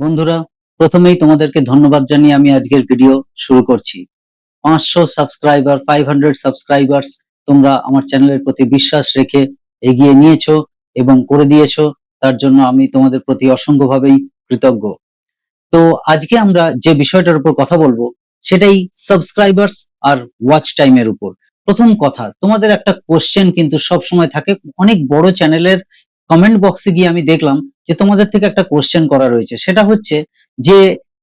বন্ধুরা, প্রথমেই তোমাদেরকে ধন্যবাদ জানিয়ে আমি আজকের ভিডিও শুরু করছি। পাঁচশো সাবস্ক্রাইবার ফাইভ হান্ড্রেড সাবস্ক্রাইবার্স তোমরা আমার চ্যানেলের প্রতি বিশ্বাস রেখে এগিয়ে নিয়েছো এবং করে দিয়েছ, তার জন্য আমি তোমাদের প্রতি অসংখ্যভাবেই কৃতজ্ঞ। তো আজকে আমরা যে বিষয়টার উপর কথা বলব, সেটাই সাবস্ক্রাইবার্স আর ওয়াচ টাইমের উপর। প্রথম কথা, তোমাদের একটা কোশ্চেন কিন্তু সব সময় থাকে, অনেক বড় চ্যানেলের কমেন্ট বক্সে গিয়ে আমি দেখলাম যে তোমাদের থেকে একটা কোশ্চেন করা রয়েছে। সেটা হচ্ছে যে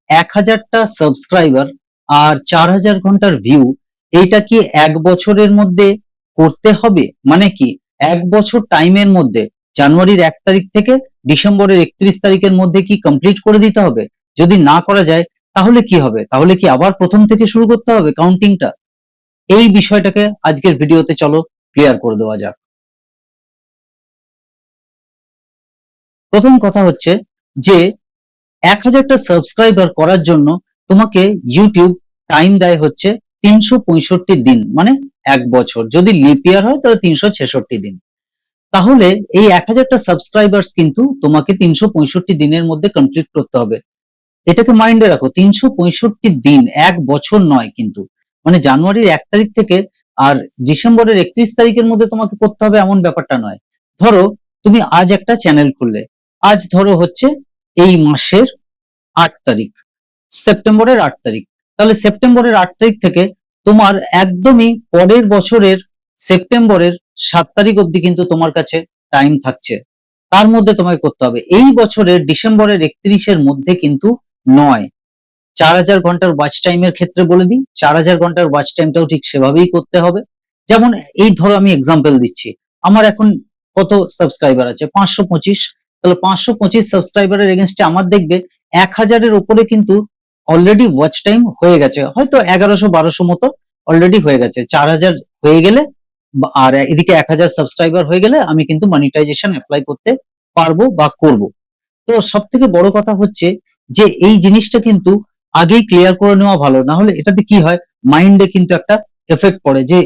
এক হাজারটা সাবস্ক্রাইবার আর চার হাজার ঘণ্টার ভিউ এইটা কি এক বছরের মধ্যে করতে হবে? মানে কি এক বছর টাইমের মধ্যে, জানুয়ারির এক তারিখ থেকে ডিসেম্বরের একত্রিশ তারিখের মধ্যে কি কমপ্লিট করে দিতে হবে? যদি না করা যায়, তাহলে কি হবে? তাহলে কি আবার প্রথম থেকে শুরু করতে হবে কাউন্টিংটা এই বিষয়টাকে আজকের ভিডিওতে চলো ক্লিয়ার করে দেওয়া যাক। প্রথম কথা হচ্ছে যে এক হাজারটা সাবস্ক্রাইবার করার জন্য তোমাকে ইউটিউব টাইম দেয় হচ্ছে তিনশো পঁয়ষট্টি দিন মানে এক বছর। যদি লিপ ইয়ার হয়, তাহলে তিনশো ছেষট্টি দিন। তাহলে এই এক হাজারটা সাবস্ক্রাইবার্স কিন্তু তোমাকে তিনশো পঁয়ষট্টি দিনের মধ্যে কমপ্লিট করতে হবে। এটাকে মাইন্ডে রাখো, তিনশো পঁয়ষট্টি দিন, এক বছর নয় কিন্তু। মানে জানুয়ারির এক তারিখ থেকে আর ডিসেম্বরের একত্রিশ তারিখের মধ্যে তোমাকে করতে হবে এমন ব্যাপারটা নয়। ধরো, তুমি আজ একটা চ্যানেল খুললে। আজ ধরো হচ্ছে এই মাসের আট তারিখ, সেপ্টেম্বরের আট তারিখ। তাহলে সেপ্টেম্বরের আট তারিখ থেকে তোমার একদমই পরের বছরের সেপ্টেম্বরের সাত তারিখ অব্দি কিন্তু তোমার কাছে টাইম থাকছে। তার মধ্যে তোমাকে করতে হবে, এই বছরের ডিসেম্বরের একত্রিশের মধ্যে কিন্তু নয়। চার হাজার ঘণ্টার ওয়াচ টাইমের ক্ষেত্রে বলে দিই, চার হাজার ঘণ্টার ওয়াচ টাইমটাও ঠিক সেভাবেই করতে হবে। যেমন এই ধরো আমি এক্সাম্পল দিচ্ছি, আমার এখন কত সাবস্ক্রাইবার আছে? পাঁচশো পঁচিশ তাহলে পাঁচশো পঁচিশ সাবস্ক্রাইবারের এগেনস্টে আমার দেখবে এক হাজারের উপরে কিন্তু অলরেডি ওয়াচ টাইম হয়ে গেছে। হয়তো এগারোশো বারোশো মতো অলরেডি হয়ে গেছে। চার হাজার হয়ে গেলে আর এদিকে এক হাজার সাবস্ক্রাইবার হয়ে গেলে আমি কিন্তু মনিটাইজেশন অ্যাপ্লাই করতে পারব বা করব। তো সব থেকে বড় কথা হচ্ছে যে এই জিনিসটা কিন্তু আগেই ক্লিয়ার করে নেওয়া ভালো। না হলে এটাতে কি হয়? মাইন্ডে কিন্তু একটা এফেক্ট পড়ে যে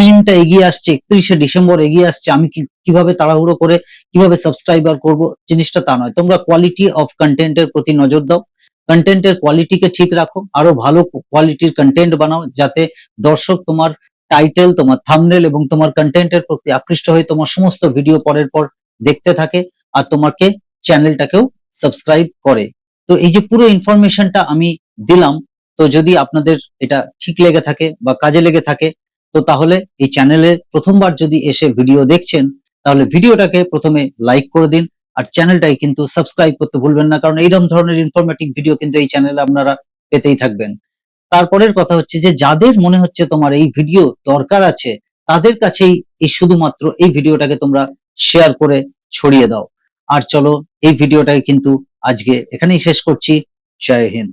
দিনটা এগিয়ে আসছে, একত্রিশে ডিসেম্বর এগিয়ে আসছে, আমি কীভাবে তাড়াহুড়ো করে, কীভাবে সাবস্ক্রাইবার করব, জিনিসটা তা নয়। তোমরা কোয়ালিটি অফ কন্টেন্টের প্রতি নজর দাও। কন্টেন্টের কোয়ালিটিকে ঠিক রাখো। আরও ভালো কোয়ালিটির কন্টেন্ট বানাও, যাতে দর্শক তোমার টাইটেল তোমার থামনেল এবং তোমার কন্টেন্টের প্রতি আকৃষ্ট হয়ে তোমার সমস্ত ভিডিও পরের পর দেখতে থাকে আর তোমাকে চ্যানেলটাকেও সাবস্ক্রাইব করে। তো এই যে পুরো ইনফরমেশনটা আমি দিলাম তো যদি আপনাদের এটা ঠিক লেগে থাকে বা কাজে লেগে থাকে, তো তাহলে এই চ্যানেলে প্রথমবার যদি এসে ভিডিও দেখছেন, তাহলে ভিডিওটাকে প্রথমে লাইক করে দিন আর চ্যানেলটাই কিন্তু সাবস্ক্রাইব করতে ভুলবেন না, কারণ এইরকম ধরনের ইনফরমেটিভ ভিডিও কিন্তু এই চ্যানেলে আপনারা পেতেই থাকবেন। তারপরের কথা হচ্ছে যে, যাদের মনে হচ্ছে তোমার এই ভিডিও দরকার আছে, তাদের কাছেই এই শুধুমাত্র এই ভিডিওটাকে তোমরা শেয়ার করে ছড়িয়ে দাও। আর চলো, এই ভিডিওটাকে কিন্তু আজকে এখানেই শেষ করছি। জয় হিন্দ।